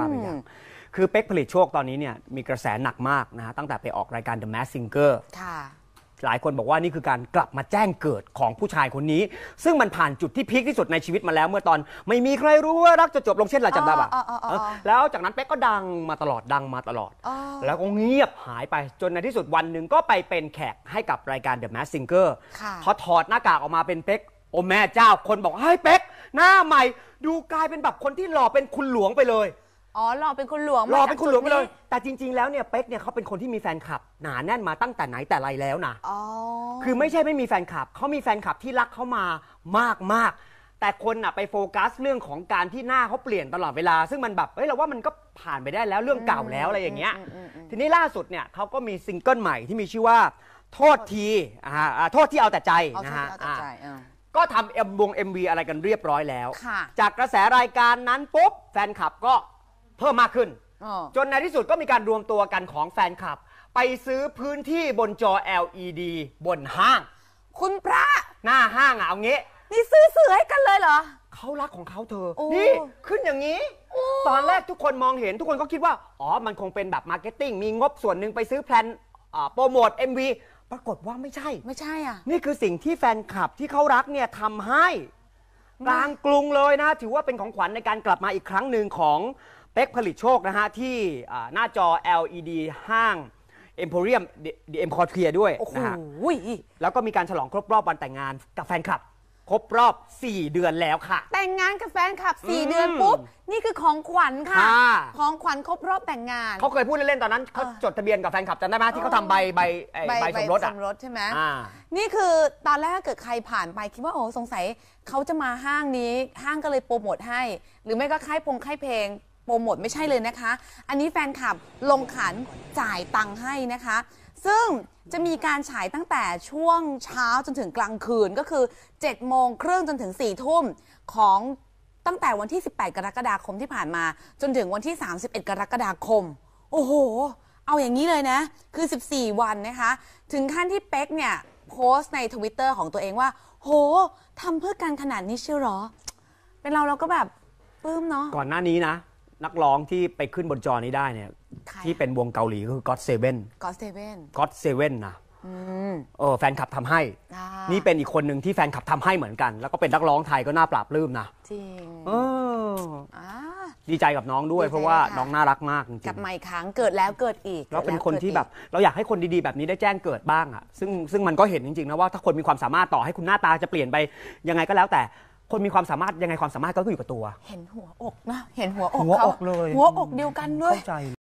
ว่าไปอย่างคือเป๊กผลิตโชคตอนนี้เนี่ยมีกระแสหนักมากนะฮะตั้งแต่ไปออกรายการ The Mask Singer ค่ะหลายคนบอกว่านี่คือการกลับมาแจ้งเกิดของผู้ชายคนนี้ ซึ่งมันผ่านจุดที่พีคที่สุดในชีวิตมาแล้ว เมื่อตอนไม่มีใครรู้ว่ารักจะจบลงเช่นไรจำได้ปะอ๋ออ๋ออ๋ออ๋อเออแล้วจากนั้นเป๊กก็ดังมาตลอดดังมาตลอดอ๋อแล้วก็เงียบหายไปจนในที่สุดวันหนึ่งก็ไปเป็นแขกให้กับรายการ The Mask Singer ค่ะพอถอดหน้ากากออกมาเป็นเป๊กโอ้แม่เจ้าคนบอกเฮ้ยเป๊กหน้าใหม่ ดูกลายเป็นแบบคนที่หล่อเป็นคุณหลวงไปเลย อ๋อหล่อเป็นคุณหลวงหล่อมาเป็นจากคุณหลวงไปเลยจุดนี้แต่จริง ๆ แล้วเนี่ยเป๊กเนี่ยเขาเป็นคนที่มีแฟนคลับ หนาแน่นมาตั้งแต่ไหนแต่ไรแล้วนะ อ๋อ คือไม่ใช่ไม่มีแฟนคลับ เขามีแฟนคลับที่รักเขามามากมากๆแต่คนน่ะไปโฟกัสเรื่องของการที่หน้าเขาเปลี่ยนตลอดเวลา ซึ่งมันแบบเฮ้ยเราว่ามันก็ผ่านไปได้แล้วเรื่องเก่าแล้วอะไรอย่างเงี้ย ทีนี้ล่าสุดเนี่ยเขาก็มีซิงเกิลใหม่ที่มีชื่อว่า โทษทีอ่าอ่าโทษที่เอาแต่ใจเอานะที่ฮะเอาแต่ใจอ่า อ่าก็ทำเอ็มวง MV อะไรกันเรียบร้อยแล้ว ค่ะ จากกระแสรายการนั้นปุ๊บแฟนคลับก็ เพิ่มมากขึ้น อ๋อจนในที่สุดก็มีการรวมตัวกันของแฟนคลับ ไปซื้อพื้นที่บนจอ LED บนห้าง คุณพระ หน้าห้างอะเอางี้ นี่ซื้อเสือให้กันเลยเหรอ เขารักของเขาเธอ โอ้ นี่ขึ้นอย่างนี้ ตอนแรกทุกคนมองเห็นทุกคนก็คิดว่า อ๋อ มันคงเป็นแบบมาร์เก็ตติ้ง มีงบส่วนหนึ่งไปซื้อแพลนอ่าโปรโมท MV ปรากฏว่าไม่ใช่ ไม่ใช่อะ นี่คือสิ่งที่แฟนคลับที่เขารักเนี่ยทำให้ กลางกรุงเลยนะ ถือว่าเป็นของขวัญในการกลับมาอีกครั้งหนึ่งของ เป๊กผลิตโชคนะฮะ ที่อ่าหน้าจอ LED ห้าง Emporium The M c o r t i e r ด้วยโอ้โหนะฮะแล้วก็มีการฉลองครบรอบวันแต่งงานกับแฟนคลับ ครบรอบ 4 เดือนแล้วค่ะ แต่งงานกับแฟนคลับอืม4เดือนปุ๊บ นี่คือของขวัญค่ะค่ะ ของขวัญครบรอบแต่งงาน เขาเคยพูดเล่นๆตอนนั้นเขาเออจดทะเบียนกับแฟนคลับจำได้ไหมที่เขาทำใบใบไอ้ใบสมรสสอะมรสใช่ไหมอ่านี่คือตอนแรกเกิดใครผ่านไปคิดว่าโอ้สงสัยเขาจะมาห้างนี้ห้างก็เลยโปรโมทให้ หรือไม่ก็ค่ายพงค่ายเพลงโปรโมทไม่ใช่เลยนะคะ อันนี้แฟนคลับลงขันจ่ายตังค์ให้นะคะ ซึ่งจะมีการฉายตั้งแต่ช่วงเช้าจนถึงกลางคืนก็คือ 7 โมงครึ่งจนถึง 4 ทุ่มของตั้งแต่วันที่ 18 กรกฎาคมที่ผ่านมา จนถึงวันที่ 31 กรกฎาคม โอ้โห เอาอย่างนี้เลยนะ คือ 14 วันนะคะ ถึงขั้นที่เป๊กเนี่ยโพสต์ในทวิตเตอร์ของตัวเองว่า โหทำเพื่อกันขนาดนี้เชียวหรอ เป็นเราเราก็แบบปลื้มเนาะ ก่อนหน้านี้นะ นักร้องที่ไปขึ้นบนจอนี้ได้เนี่ยใครที่เป็นวงเกาหลีก็คือ God Seven ก็สเตเว่น God Seven นะเออแฟนคลับทำให้ อ่านี่เป็นอีกคนหนึ่งที่แฟนคลับทำให้เหมือนกัน แล้วก็เป็นนักร้องไทยก็น่าปราบปลื้มนะจริงเอออ่า ดีใจกับน้องด้วย ดีใจเพราะว่าค่ะ น้องน่ารักมากจริกลังบมาอีกครั้งเกิดแล้วเกิดอีกๆแล้วเป็นกิดคนที่แบบกิดเราอยากให้คนดีๆแบบนี้ได้แจ้งเกิดบ้างอะซึ่งซึ่งมันก็เห็นจริงๆนะว่าถ้าคนมีความสามารถต่อให้คุณหน้าตาจะเปลี่ยนไปยังไงก็แล้วแต่ คนมีความสามารถยังไงความสามารถก็อยู่กับตัว เห็นหัวอกนะ เห็นหัวอกหัวเขาอกเลย หัวอกเดียวกันด้วย เข้าใจ